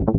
Hello,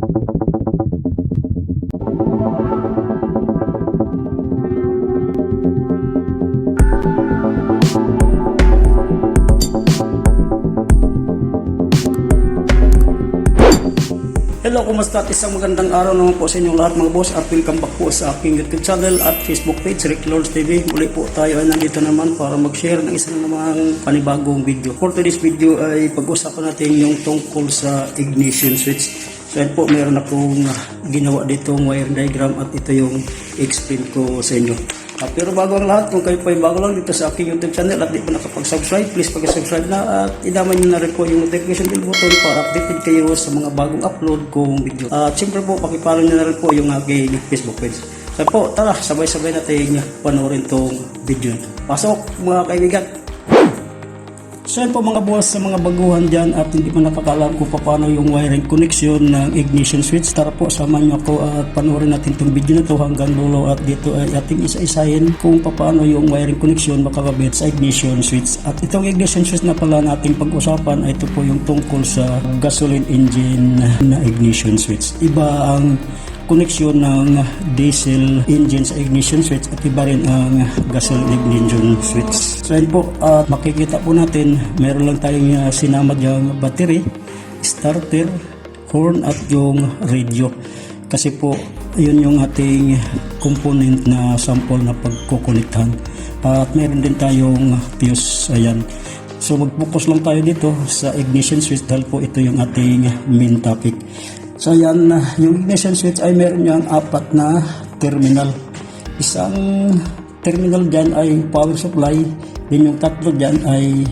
kumusta at isang magandang araw naman po sa inyong lahat mga boss at welcome back po sa aking YouTube channel at Facebook page, Rick Lords TV. Muli po tayo ay nandito naman para mag-share ng isang namang panibagong video. For today's video ay pag-usapan natin yung tungkol sa ignition switch. So yan po, meron akong ginawa ditong wire diagram at ito yung explain ko sa inyo. Ah, pero bago ang lahat, kung kayo po ay bago lang dito sa aking YouTube channel at di pa nakapag-subscribe, please pag-subscribe na at idamay nyo na rin po yung notification bell button para updated kayo sa mga bagong upload kong video. At siyempre po, pakipollow nyo na rin po yung aking Facebook page. So po, tara, sabay-sabay natin panoorin tong video. Pasok mga kaibigan! So yan po mga boss sa mga baguhan dyan at hindi pa nakakalam kung paano yung wiring connection ng ignition switch. Tara po, samahan nyo ako at panoorin natin itong video na to hanggang dulo at dito ay ating isa-isahin kung paano yung wiring connection makakabit sa ignition switch. At itong ignition switch na pala nating pag-usapan ay ito po yung tungkol sa gasoline engine na ignition switch. Iba ang connection ng diesel engine sa ignition switch at iba rin ang gasoline ignition switch. So yun po, at makikita po natin, meron lang tayong uh, sinama diyang battery, starter, horn at yung radio. Kasi po, yun yung ating component na sample na pagkukonektahan. At meron din tayong fuse, ayan. So mag-focus lang tayo dito sa ignition switch dahil po ito yung ating main topic. So yan, yung ignition switch ay meron niyang apat na terminal. Isang terminal dyan ay power supply, din yung tatlo dyan ay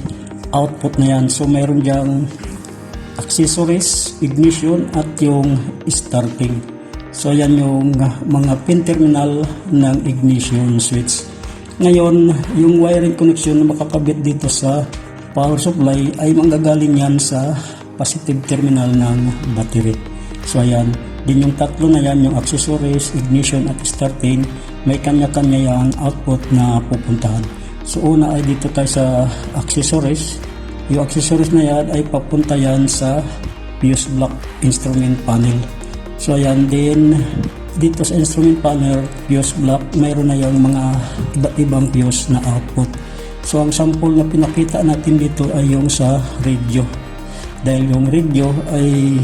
output na yan. So meron dyan accessories, ignition at yung starting. So yan yung mga pin terminal ng ignition switch. Ngayon, yung wiring connection na makakabit dito sa power supply ay manggagaling yan sa positive terminal ng battery. So ayan, din yung tatlo na yan, yung accessories, ignition at starting, may kanya-kanya yung output na pupuntahan. So una ay dito tayo sa accessories. Yung accessories na yan ay papunta yan sa fuse block instrument panel. So ayan din, dito sa instrument panel, fuse block, mayroon na yung mga iba't ibang fuse na output. So ang sample na pinakita natin dito ay yung sa radio. Dahil yung radio ay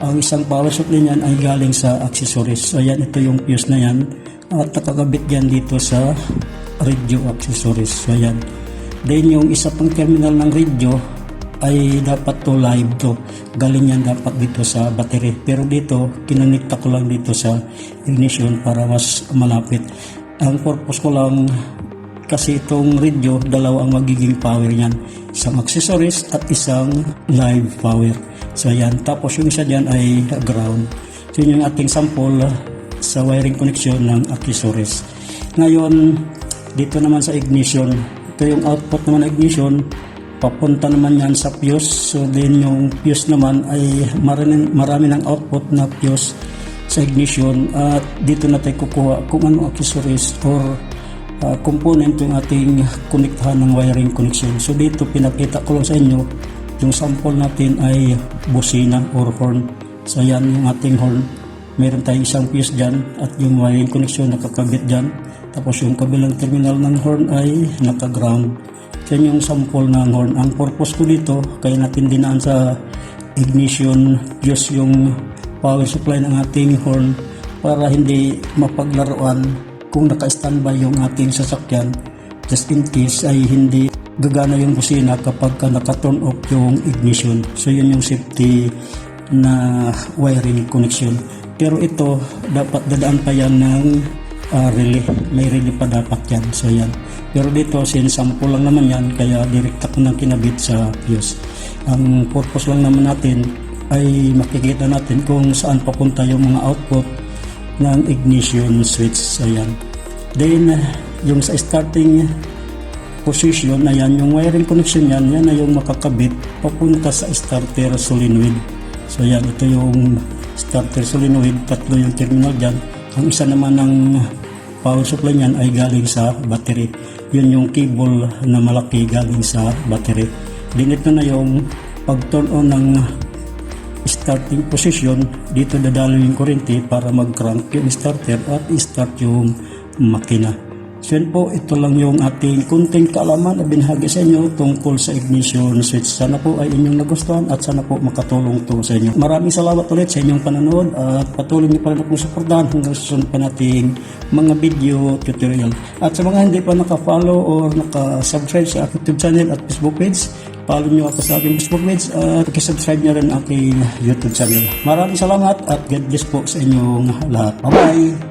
ang isang power supply niyan ay galing sa accessories. So ayan, ito yung fuse na yan. At nakakabit yan dito sa radio accessories. So ayan. Then yung isa pang terminal ng radio ay dapat to live to. Galing yan dapat dito sa battery. Pero dito, kinonikta ko lang dito sa ignition para mas malapit. Ang purpose ko lang kasi itong radio, dalawa ang magiging power niyan. Isang accessories at isang live power. So ayan, tapos yung isa dyan ay ground. So yun yung ating sample sa wiring connection ng accessories. Ngayon, dito naman sa ignition, ito yung output naman ng ignition, papunta naman yan sa fuse. So then yung fuse naman ay marami, marami ng output na fuse sa ignition at dito na tayo kukuha kung ano accessories or uh, component yung ating konektahan ng wiring connection. So dito pinakita ko lang sa inyo yung sample natin ay busina or horn. So yan yung ating horn. Meron tayong isang fuse dyan at yung wiring connection nakakabit dyan. Tapos yung kabilang terminal ng horn ay naka-ground. Yan yung sample ng horn. Ang purpose ko dito, kaya natin dinaan sa ignition fuse yung power supply ng ating horn para hindi mapaglaruan kung naka-standby yung ating sasakyan just in case ay hindi gagana yung busina kapag ka naka-turn off yung ignition. So yun yung safety na wiring connection. Pero ito, dapat dadaan pa yan ng uh, relay. May relay pa dapat yan. So yan. Pero dito, sinsample lang naman yan, kaya direkta ko nang kinabit sa fuse. Ang purpose lang naman natin ay makikita natin kung saan papunta yung mga output ng ignition switch. So yan. Then, yung sa starting position, ayan, yung wiring connection yan, yan na yung makakabit papunta sa starter solenoid. So yan, ito yung starter solenoid, tatlo yung terminal dyan. Ang isa naman ng power supply niyan ay galing sa battery. Yun yung cable na malaki galing sa battery. Din ito na yung pag turn on ng starting position, dito dadalo yung kurente para mag-crank yung starter at start yung makina. So yun po, ito lang yung ating kunting kaalaman na binahagi sa inyo tungkol sa ignition switch. Sana po ay inyong nagustuhan at sana po makatulong to sa inyo. Maraming salamat ulit sa inyong panonood at patuloy niyo pa rin akong suportahan hanggang sa susunod pa nating mga video tutorial. At sa mga hindi pa naka-follow or naka-subscribe sa aking YouTube channel at Facebook page, follow nyo ako sa aking Facebook page at subscribe nyo rin aking YouTube channel. Maraming salamat at God bless po sa inyong lahat. Bye-bye!